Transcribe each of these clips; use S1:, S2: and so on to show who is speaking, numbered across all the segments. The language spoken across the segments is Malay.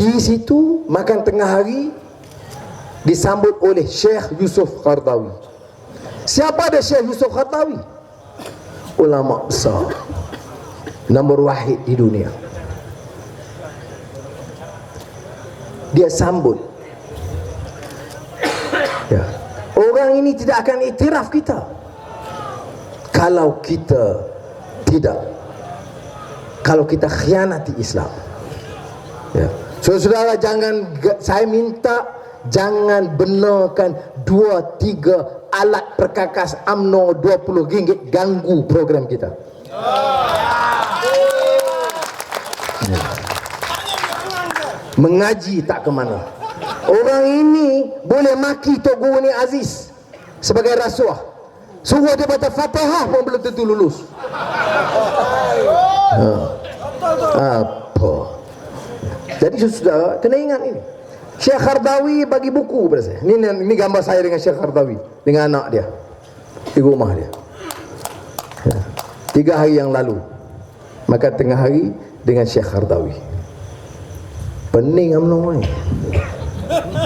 S1: Di situ makan tengah hari disambut oleh Syekh Yusuf Qardawi. Siapa ada Syekh Yusuf Qardawi? Ulama besar. Nombor wahid di dunia. Dia sambut. Ya. Orang ini tidak akan iktiraf kita. Kalau kita tidak kalau kita khianati Islam. Ya. Saudara-saudara jangan saya minta jangan benarkan dua tiga alat perkakas AMNO 20 ringgit ganggu program kita. Ya. Mengaji tak ke mana. Orang ini boleh maki Tok Guru ni Aziz sebagai rasuah. Suruh dia baca Fatihah pun belum tentu lulus. Ha. Apa? Jadi sudah kena ingat ini. Syekh Khardawi bagi buku kepada saya. Ini, ini gambar saya dengan Syekh Khardawi dengan anak dia di rumah dia. Ya. Tiga hari yang lalu maka tengah hari dengan Syekh Khardawi. Pening amno ni.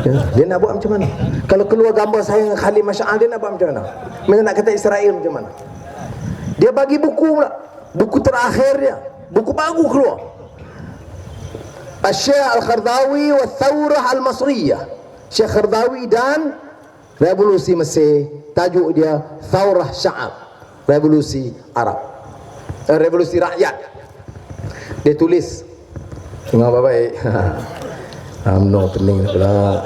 S1: Ya, dia nak buat macam mana? Kalau keluar gambar saya dengan Khalid Masya'al dia nak buat macam mana? Mana nak kata Israel macam mana? Dia bagi buku pula. Buku terakhir dia. Buku baru keluar. Syekh Al-Khardawi wa Thawrah Al-Masriyah. Syekh Khardawi dan Revolusi Mesir. Tajuk dia Thawrah Sya'ab. Revolusi Arab. Eh, revolusi rakyat. Dia tulis. Tengok baik-baik. UMNO pening pula.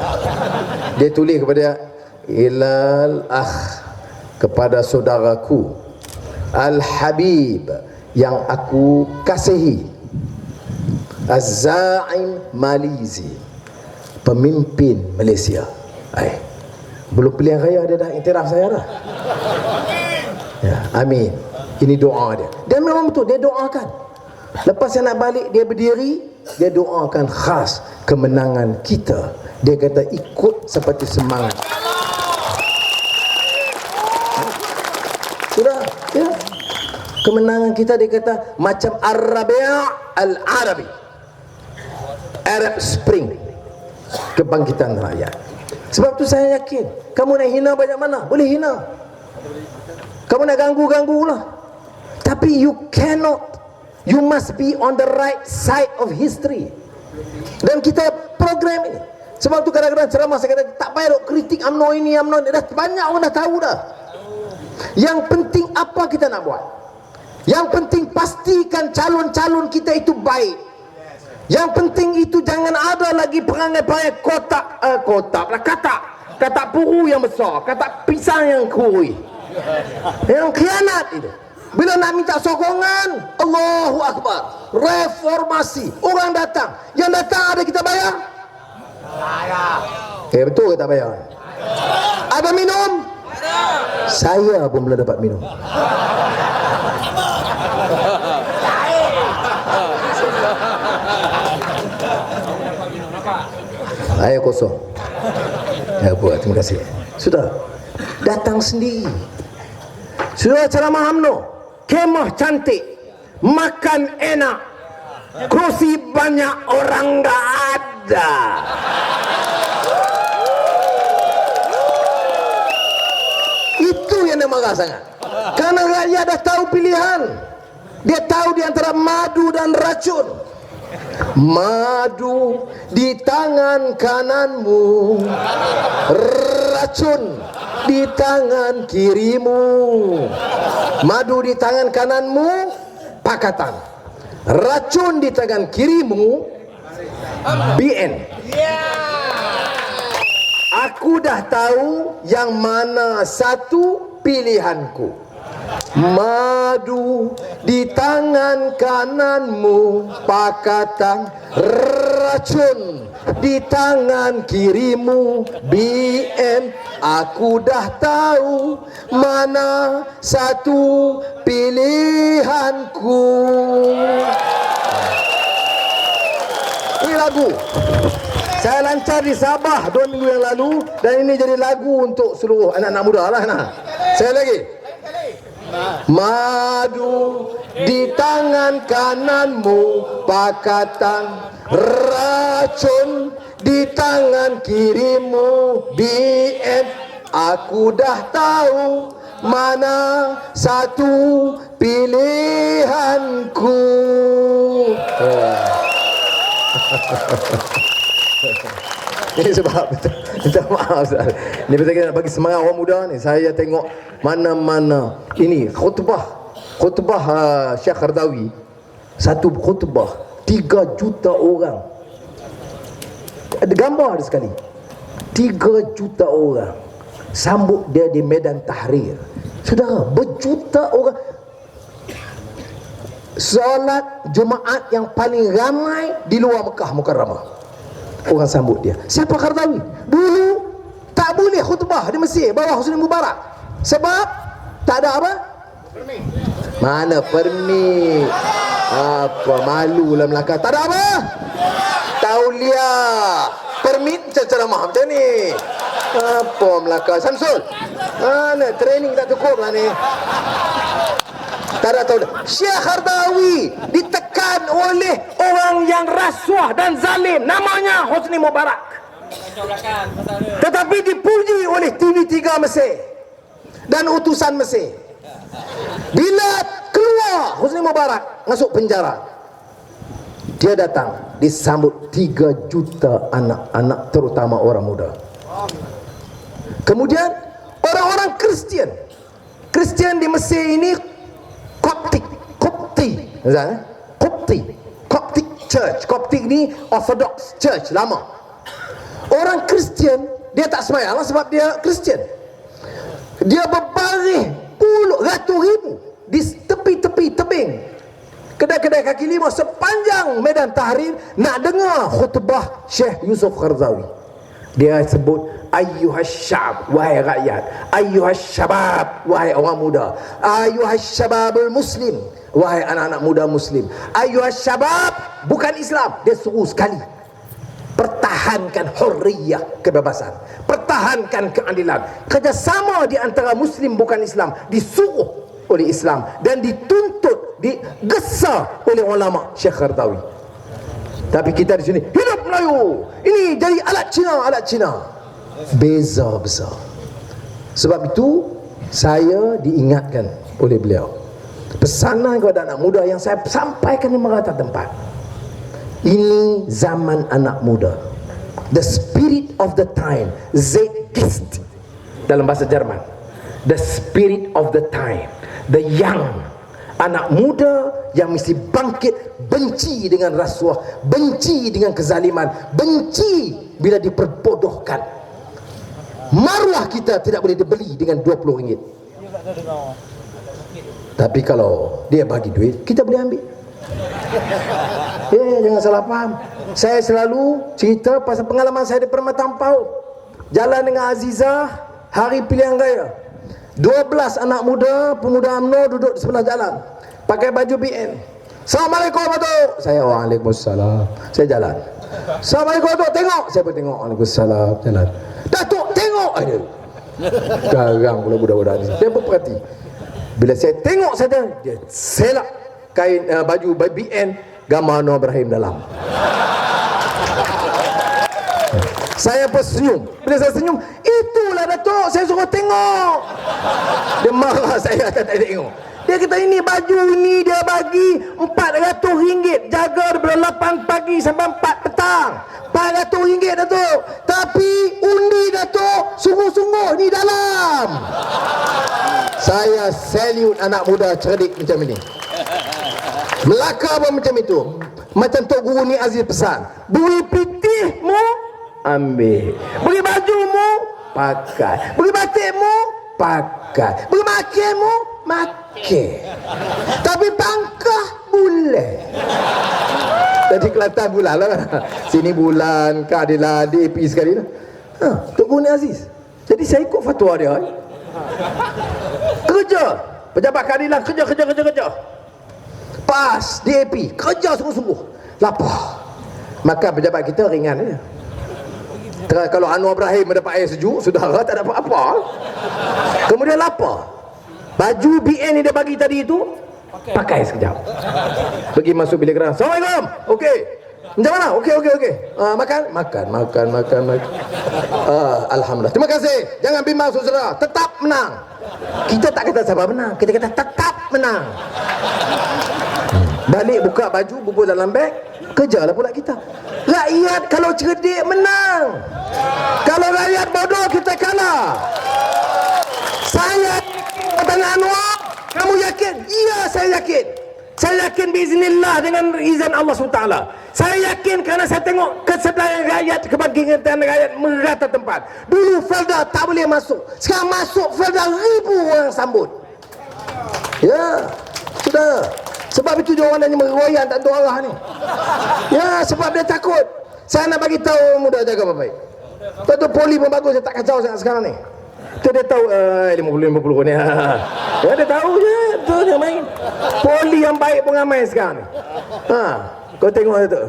S1: Dia tulis kepada Ilal Akh kepada saudaraku Al-Habib yang aku kasihi Az-Za'im Malizi pemimpin Malaysia. Ai. Belum pilihan raya dia dah iktiraf saya dah. Ya, amin. Ini doa dia. Dan memang betul dia doakan. Lepas saya nak balik dia berdiri, dia doakan khas kemenangan kita. Dia kata ikut seperti semangat. Sudah, ya. Kemenangan kita dia kata macam Ar-Rabi' Al-Arabi. Arab Spring. Kebangkitan rakyat. Sebab tu saya yakin, kamu nak hina banyak mana? Boleh hina. Kamu nak ganggu-ganggu lah. Tapi you cannot You must be on the right side of history. Dan kita program ini. Sebab tu kadang-kadang ceramah saya kata tak payah dok kritik UMNO ini UMNO ini dah banyak orang dah tahu dah. Yang penting apa kita nak buat? Yang penting pastikan calon-calon kita itu baik. Yang penting itu jangan ada lagi perangai-perangai kotak uh, kotak lah katak katak puru yang besar, katak pisang yang kurui. Yang khianat itu. Bila nak minta sokongan, Allahu Akbar. Reformasi. Orang datang. Yang datang ada kita bayar? Bayar. Eh betul ke tak bayar? Ada minum? Saya pun belum dapat minum. Air kosong. Ya buat, terima kasih. Sudah. Datang sendiri. Sudah ceramah UMNO kemah cantik, makan enak, kursi banyak orang tak ada. Itu yang dia marah sangat. Karena rakyat dah tahu pilihan. Dia tahu di antara madu dan racun. Madu di tangan kananmu, racun di tangan kirimu. Madu di tangan kananmu, pakatan. Racun di tangan kirimu, BN. Aku dah tahu yang mana satu pilihanku. Madu di tangan kananmu Pakatan racun di tangan kirimu BM Aku dah tahu mana satu pilihanku Ini lagu saya lancar di Sabah dua minggu yang lalu dan ini jadi lagu untuk seluruh anak-anak muda lah nah. Saya lagi. Madu di tangan kananmu pakatan Racun di tangan kirimu BM Aku dah tahu mana satu pilihanku Ini sebab Minta maaf Ustaz. Ini pasal kita nak bagi semangat orang muda ni. Saya tengok mana-mana. Ini khutbah. Khutbah uh, Syekh Khardawi. Satu khutbah. 3 juta orang. Ada gambar ada sekali. 3 juta orang. Sambut dia di Medan Tahrir. Saudara Berjuta orang. Solat Jumaat yang paling ramai Di luar Mekah Mukarramah Orang sambut dia. Siapa Kardawi? Dulu Tak boleh khutbah di Mesir Bawah Husni Mubarak. Sebab Tak ada apa? Mana permit? Apa malu lah Melaka. Tak ada apa? Tauliah Permit ceramah macam ni. Apa Melaka? Samsul. Mana training tak cukup lah ni tak ada tahu. Syekh Khardawi ditekan oleh orang yang rasuah dan zalim. Namanya Hosni Mubarak. Tetapi dipuji oleh TV3 Mesir dan utusan Mesir. Bila keluar Hosni Mubarak masuk penjara. Dia datang disambut 3 juta anak-anak terutama orang muda. Kemudian orang-orang Kristian. Kristian di Mesir ini Coptic Copti Zan, eh? Copti Coptic Church. Coptic ni Orthodox Church lama. Orang Kristian Dia tak semayang lah sebab dia Kristian. Dia berbaring Puluh ratus ribu Di tepi-tepi tebing. Kedai-kedai kaki lima Sepanjang medan tahrir Nak dengar khutbah Syekh Yusuf Kharzawi Dia sebut Ayyuhas syab Wahai rakyat. Ayyuhas syabab Wahai orang muda. Ayyuhas syababul muslim Wahai anak-anak muda muslim. Ayyuhas syabab Bukan Islam. Dia suruh sekali. Pertahankan hurriyah Kebebasan. Pertahankan keadilan. Kerjasama di antara muslim bukan Islam Disuruh oleh Islam Dan dituntut Digesa oleh ulama Syekh Khartawi Tapi kita di sini Hidup Melayu. Ini jadi alat Cina Alat Cina. Beza besar sebab itu saya diingatkan oleh beliau. Pesanan kepada anak muda yang saya sampaikan di merata tempat. Ini zaman anak muda. The spirit of the time. Zeitgeist. Dalam bahasa Jerman. The spirit of the time. The young anak muda yang mesti bangkit benci dengan rasuah benci dengan kezaliman benci bila diperbodohkan Maruah kita tidak boleh dibeli dengan 20 ringgit. Tapi kalau dia bagi duit, kita boleh ambil. Eh, jangan salah faham. Saya selalu cerita pasal pengalaman saya di Permatampau. Jalan dengan Aziza, hari pilihan raya. 12 anak muda, pemuda UMNO duduk di sebelah jalan. Pakai baju BN. Assalamualaikum Datuk. Saya Waalaikumsalam. Saya jalan. Assalamualaikum Datuk. Tengok. Saya pun tengok. Waalaikumsalam. Jalan. Datuk tengok aja. Garang pula budak-budak ni. Dia pun perhati. Bila saya tengok saja, dia selak kain uh, baju BN gambar Noah Ibrahim dalam. Saya pun senyum. Bila saya senyum, itulah Datuk, saya suruh tengok. Dia marah saya tak tengok. Dia kata ini baju ini dia bagi RM400 jaga daripada 8 pagi sampai 4 petang. RM400 Datuk. Tapi undi Datuk sungguh-sungguh ni dalam. Saya salute anak muda cerdik macam ini. Melaka pun macam itu. Macam Tok Guru ni Aziz pesan. Beri pitihmu, ambil. Beri bajumu, pakai. Beri batikmu, pakai. Beri makinmu, makan. Tapi pangkah boleh. Jadi Kelantan bulan lah. Sini bulan, keadilan, DAP sekali lah. Ha, Tok Guni Aziz. Jadi saya ikut fatwa dia. Eh. Kerja. Pejabat keadilan kerja, kerja, kerja, kerja. Pas DAP. Kerja sungguh-sungguh. Lapar. Maka pejabat kita ringan Kalau Anwar Ibrahim mendapat air sejuk, saudara tak dapat apa. Kemudian lapar. Baju BN ni dia bagi tadi itu pakai, pakai sekejap. Pergi masuk bilik gerak. Assalamualaikum. Okey. Macam mana? Okey, okey, okey. Uh, makan? Makan, makan, makan, makan. Uh, Alhamdulillah. Terima kasih. Jangan bimbang, saudara. Tetap menang. Kita tak kata siapa menang. Kita kata tetap menang. Balik buka baju, bubur dalam beg. Kejarlah pula kita. Rakyat kalau cerdik menang. Kalau rakyat bodoh, kita kalah. Saya Tanya Anwar, kamu yakin? Iya, saya yakin. Saya yakin biiznillah dengan izin Allah SWT. Saya yakin kerana saya tengok kesedaian rakyat, kebangkitan rakyat merata tempat. Dulu Felda tak boleh masuk. Sekarang masuk Felda ribu orang sambut. Ya, sudah. Sebab itu dia orang yang meroyan tak tahu arah ni. Ya, sebab dia takut. Saya nak bagi tahu muda jaga baik-baik. Tentu poli pun bagus, saya tak kacau sangat sekarang ni. Kita dia tahu uh, 50-50 ni. Ya, dia tahu je. Tu dia main. Poli yang baik pun ramai sekarang ni. Ha, kau tengok tu.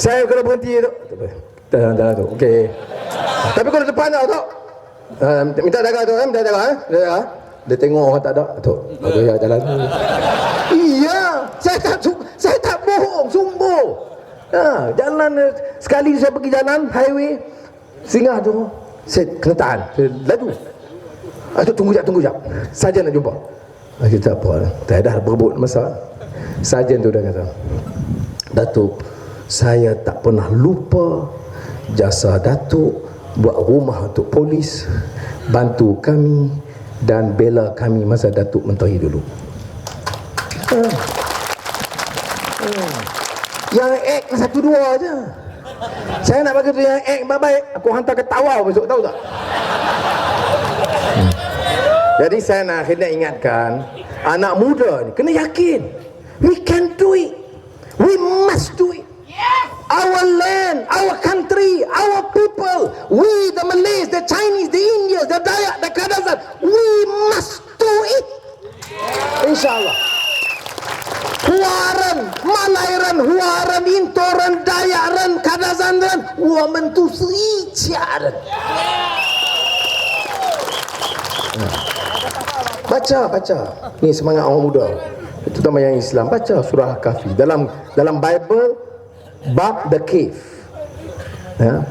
S1: Saya kalau berhenti tu. Jalan, jalan tu. Okey. Tapi kalau depan tau tu. Uh, minta jaga tu kan. Minta jaga eh. Minta jaga. Dia tengok orang tak ada. Tu. Aku ya jalan tu. Iya. Saya tak saya tak bohong. Sungguh. Ha, jalan sekali saya pergi jalan highway singgah tu saya kena tahan saya laju Atuk tunggu jap tunggu jap saja nak jumpa ah, kita apa tak ada berebut masa sajen tu dah kata Datuk saya tak pernah lupa jasa Datuk buat rumah untuk polis bantu kami dan bela kami masa Datuk Menteri dulu. Yang ek satu dua aja saya nak bagi tu yang ek baik aku hantar ke tawau besok tahu tak? Hmm. jadi saya nak kena ingatkan anak muda ni kena yakin. We can do it. We must do it. Our land, our country, our people, We, the Malays, the Chinese, the Indians, the Dayak, the Kadazan, we must do it. Inshaallah. Huaran, Malayran, Huaran, Intoran, Dayaran, Kadazanran, woman to each. Baca, baca. Ni semangat orang muda. Terutama yang Islam. Baca surah Al-Kahfi. Dalam dalam Bible, Bab the Cave. Ya,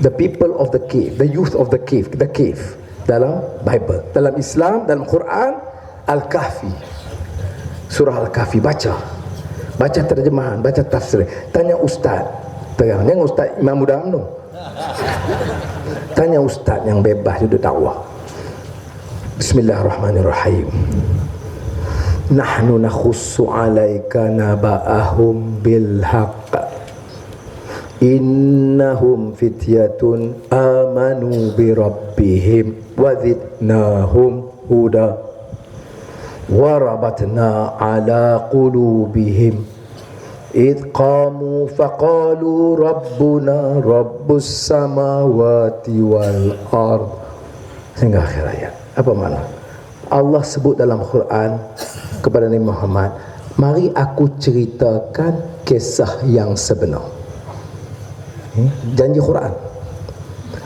S1: The people of the cave. The youth of the cave. The cave. Dalam Bible. Dalam Islam, dalam Quran, Al-Kahfi. Surah Al-Kahfi. Baca. Baca terjemahan. Baca tafsir. Tanya ustaz. Jangan ustaz Imam Muda Amno. Tanya ustaz yang bebas duduk dakwah. Bismillahirrahmanirrahim. Nahnu nakhussu 'alaika naba'ahum bil haqq Innahum fityatun amanu bi rabbihim wa zidnahum huda. Warabatna 'ala qulubihim إذ قاموا فقالوا ربنا رب السماوات والأرض sehingga akhir ayat apa makna? Allah sebut dalam Quran kepada Nabi Muhammad, mari aku ceritakan kisah yang sebenar. Janji Quran.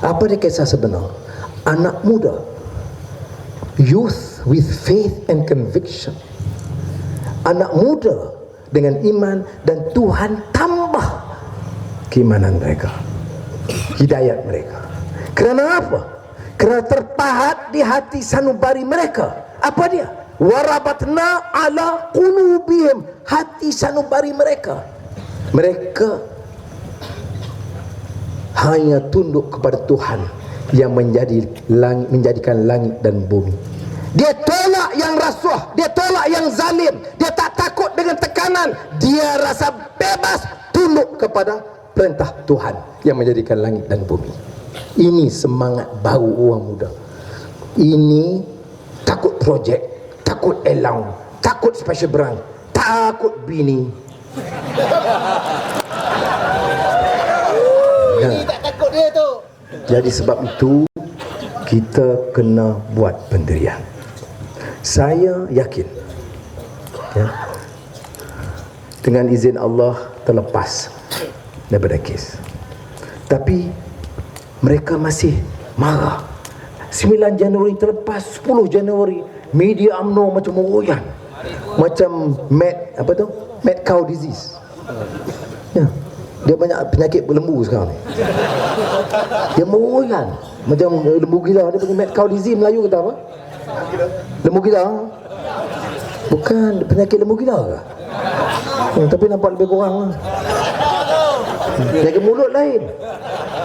S1: Apa dia kisah sebenar? Anak muda, youth with faith and conviction. Anak muda dengan iman dan Tuhan tambah keimanan mereka. Hidayat mereka. Kerana apa? kerana terpahat di hati sanubari mereka apa dia warabatna ala qulubihim hati sanubari mereka mereka hanya tunduk kepada Tuhan yang menjadi langit, menjadikan langit dan bumi dia tolak yang rasuah dia tolak yang zalim dia tak takut dengan tekanan dia rasa bebas tunduk kepada perintah Tuhan yang menjadikan langit dan bumi ini semangat baru orang muda. Ini takut projek, takut elang, takut special brand, takut bini.
S2: Ini tak takut dia tu.
S1: Jadi sebab itu kita kena buat pendirian. Saya yakin ya, dengan izin Allah terlepas daripada kes. Tapi mereka masih marah 9 Januari terlepas 10 Januari media UMNO macam meroyan macam mad apa tu mad cow disease Dia banyak penyakit lembu sekarang ni. Dia meroyan. Macam lembu gila. Dia panggil mad cow disease Melayu kata apa? Lembu gila. Bukan penyakit lembu gila ke? Hmm, tapi nampak lebih kurang lah. Penyakit mulut lain.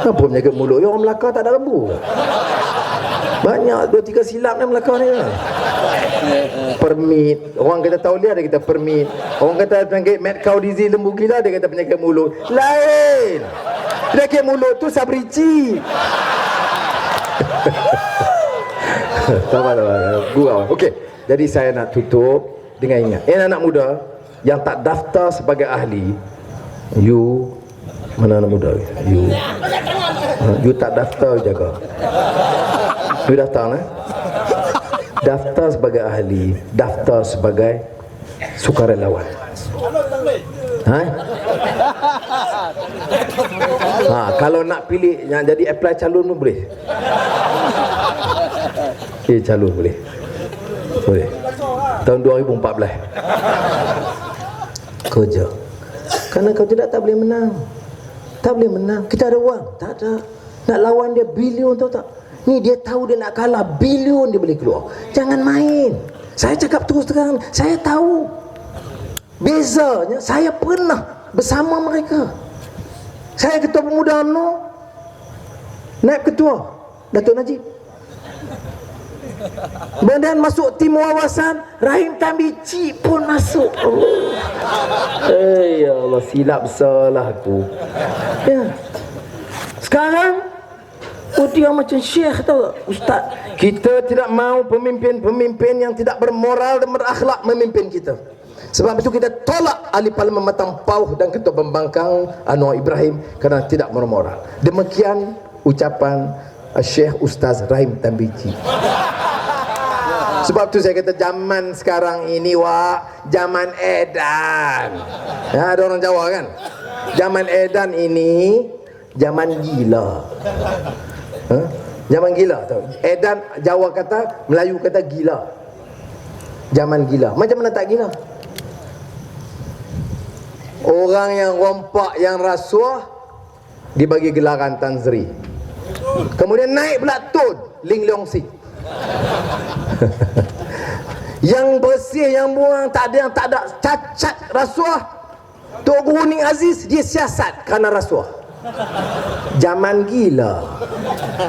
S1: Apa penyakit mulut? Ya orang Melaka tak ada lembu. Banyak dua tiga silap ni Melaka ni lah. Permit. Orang kata tahu dia, kata permit. Orang kata penyakit mad cow disease lembu gila, dia kata penyakit mulut. Lain. Penyakit mulut tu sabrici. tak apa. Gurau. Okey. Jadi saya nak tutup dengan ingat. Yang anak muda yang tak daftar sebagai ahli, you mana anak muda? You. You tak daftar jaga. You daftar eh? Daftar sebagai ahli, daftar sebagai sukarelawan. Ha? Ha, kalau nak pilih yang jadi apply calon pun boleh. Eh calon boleh. Boleh. Tahun 2014. Kerja. Kerana kau tidak tak boleh menang. Tak boleh menang. Kita ada wang. Tak ada. Nak lawan dia bilion tahu tak? Ni dia tahu dia nak kalah bilion dia boleh keluar. Jangan main. Saya cakap terus terang, saya tahu. Bezanya saya pernah bersama mereka. Saya ketua pemuda UMNO. Naib ketua Datuk Najib. Kemudian masuk tim wawasan Rahim Tambici pun masuk Allah. Eh ya Allah silap besar lah aku ya. Sekarang Oh dia macam syekh tak Ustaz Kita tidak mahu pemimpin-pemimpin yang tidak bermoral dan berakhlak memimpin kita sebab itu kita tolak ahli parlimen Matang Pauh dan ketua pembangkang Anwar Ibrahim kerana tidak bermoral. Demikian ucapan Syekh Ustaz Rahim Tambici. Sebab tu saya kata zaman sekarang ini wak zaman edan. Ya ada orang Jawa kan? Zaman edan ini zaman gila. Ha? Zaman gila tau. Edan Jawa kata, Melayu kata gila. Zaman gila. Macam mana tak gila? Orang yang rompak yang rasuah dibagi gelaran Tan Sri. Kemudian naik pula Tun Ling Leong Si. yang bersih yang buang tak ada yang tak ada cacat rasuah. Tok Guru Ning Aziz dia siasat kerana rasuah. Zaman gila.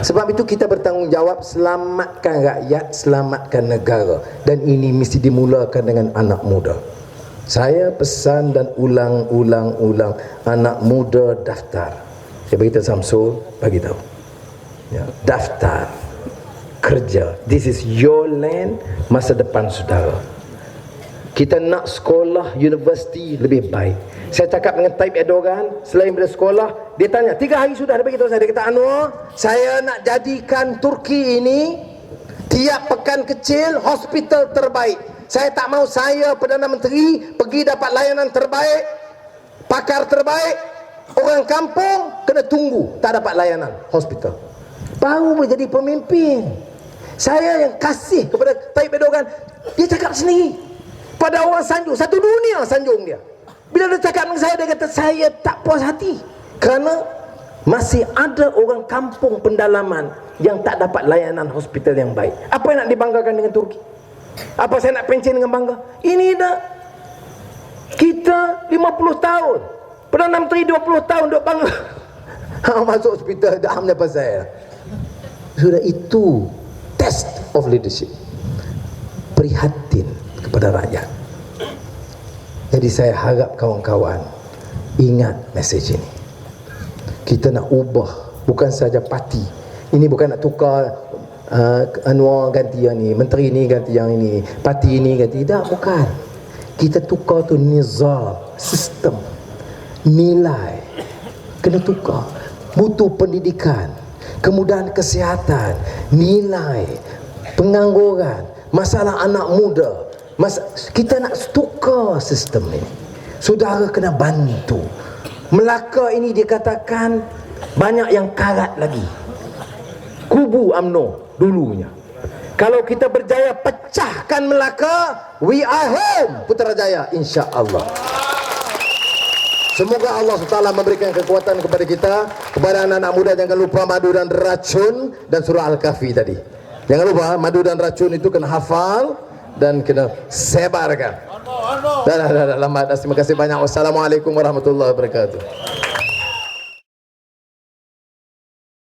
S1: Sebab itu kita bertanggungjawab selamatkan rakyat, selamatkan negara dan ini mesti dimulakan dengan anak muda. Saya pesan dan ulang-ulang-ulang anak muda daftar. Saya beritahu Samsul, bagi tahu. Ya, daftar kerja. This is your land, masa depan saudara. Kita nak sekolah universiti lebih baik. Saya cakap dengan Taib Erdogan selain dari sekolah, dia tanya, tiga hari sudah dia beritahu saya, dia kata Anwar, saya nak jadikan Turki ini tiap pekan kecil hospital terbaik. Saya tak mau saya Perdana Menteri pergi dapat layanan terbaik, pakar terbaik, orang kampung kena tunggu tak dapat layanan hospital. Baru boleh jadi pemimpin. Saya yang kasih kepada Tayyip Erdogan, dia cakap sendiri. Pada orang sanjung, satu dunia sanjung dia. Bila dia cakap dengan saya, dia kata saya tak puas hati. Kerana masih ada orang kampung pendalaman yang tak dapat layanan hospital yang baik. Apa yang nak dibanggakan dengan Turki? Apa saya nak pencen dengan bangga? Ini dah kita 50 tahun. Perdana Menteri 20 tahun duk bangga. Ha, masuk hospital dah am dapat saya. Sudah itu test of leadership. Prihatin kepada rakyat. Jadi saya harap kawan-kawan ingat mesej ini. Kita nak ubah bukan saja parti. Ini bukan nak tukar uh, Anwar ganti yang ni, menteri ni ganti yang ini, parti ini ganti. Tak, bukan. Kita tukar tu nizam, sistem, nilai. Kena tukar. Butuh pendidikan, kemudahan kesihatan, nilai, pengangguran, masalah anak muda. Mas, kita nak tukar sistem ini. Saudara kena bantu. Melaka ini dikatakan banyak yang karat lagi. Kubu AMNO dulunya. Kalau kita berjaya pecahkan Melaka, we are home Putrajaya insya-Allah. Semoga Allah SWT memberikan kekuatan kepada kita Kepada anak-anak muda jangan lupa madu dan racun Dan surah Al-Kahfi tadi Jangan lupa madu dan racun itu kena hafal Dan kena sebarkan Dah, dah, dah, dah, lambat. Terima kasih banyak. Wassalamualaikum warahmatullahi wabarakatuh.